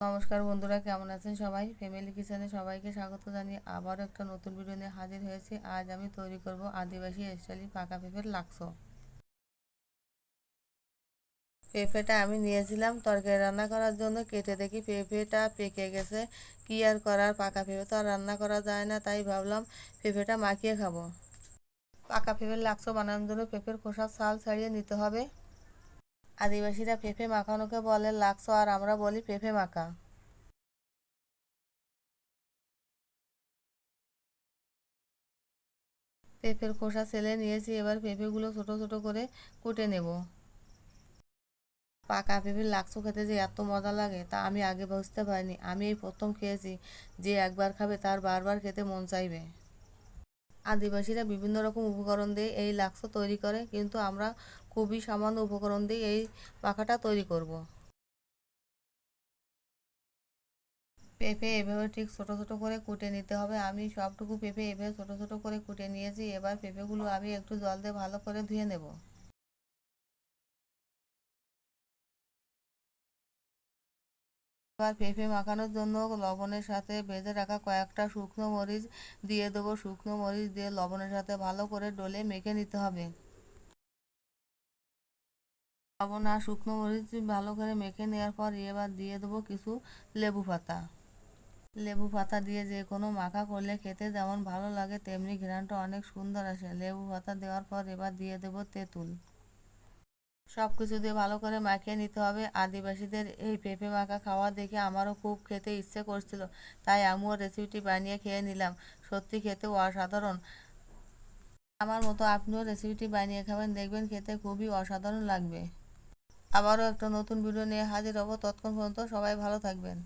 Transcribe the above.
নমস্কার বন্ধুরা, কেমন আছেন সবাই? ফ্যামিলি কিচেনে সবাইকে স্বাগত জানিয়ে আবারও একটা নতুন ভিডিও নিয়ে হাজির হয়েছি। আজ আমি তৈরি করব আদিবাসী স্টাইলি পাকা পেঁপের লাক্সো। পেঁপেটা আমি নিয়েছিলাম তরকারি রান্না করার জন্য, কেটে দেখি পেঁপেটা পেকে গেছে। কি আর করার, পাকা পেঁপে তো আর রান্না করা যায় না, তাই ভাবলাম পেঁপেটা মাখিয়ে খাব। পাকা পেঁপের লাক্সো বানানোর জন্য পেঁপের খোসার ছাল ছাড়িয়ে নিতে হবে। আদিবাসীরা পেঁপে মাখানোকে বলে লাক্সো, আর আমরা বলি পেঁপে মাখা। পেঁপের খোসা ছেলে নিয়েছি, এবার পেঁপেগুলো ছোট ছোট করে কুটে নেব। পাকা পেঁপের লাক্সো খেতে যে এত মজা লাগে, তা আমি আগে বুঝতে পারিনি। আমি এই প্রথম খেয়েছি, যে একবার খাবে তার বারবার খেতে মন চাইবে। আদিবাসীরা বিভিন্ন রকম উপকরণ দিয়ে এই লাক্স তৈরি করে, কিন্তু আমরা খুবই সামান্য উপকরণ দিয়ে এই পাখাটা তৈরি করব। পেঁপে এভাবে ঠিক ছোট ছোট করে কুটে নিতে হবে। আমি সবটুকু পেঁপে এভাবে ছোট ছোট করে কুটে নিয়েছি। এবার পেঁপেগুলো আমি একটু জল দিয়ে ভালো করে ধুয়ে নেব। এবার পেঁপে মাখানোর জন্য লবণের সাথে বেঁধে রাখা কয়েকটা শুকনো মরিচ দিয়ে দেবো। শুকনো মরিচ দিয়ে লবণের সাথে ভালো করে ডলে মেখে নিতে হবে। লবণ আর শুকনো মরিচ ভালো করে মেখে নেওয়ার পর এবার দিয়ে দেবো কিছু লেবু পাতা। লেবু পাতা দিয়ে যে কোনো মাখা করলে খেতে যেমন ভালো লাগে, তেমনি ঘ্রাণটা অনেক সুন্দর আসে। লেবু পাতা দেওয়ার পর এবার দিয়ে দেবো তেঁতুল। সব কিছু দিয়ে ভালো করে মাখিয়ে নিতে হবে। আদিবাসীদের এই পেঁপে মাখা খাওয়া দেখে আমারও খুব খেতে ইচ্ছে করছিল। তাই আমিও রেসিপিটি বানিয়ে খেয়ে নিলাম। সত্যি খেতে অসাধারণ। আমার মতো আপনিও রেসিপিটি বানিয়ে খাবেন, দেখবেন খেতে খুবই অসাধারণ লাগবে। আবারও একটা নতুন ভিডিও নিয়ে হাজির হব। তৎক্ষণ পর্যন্ত সবাই ভালো থাকবেন।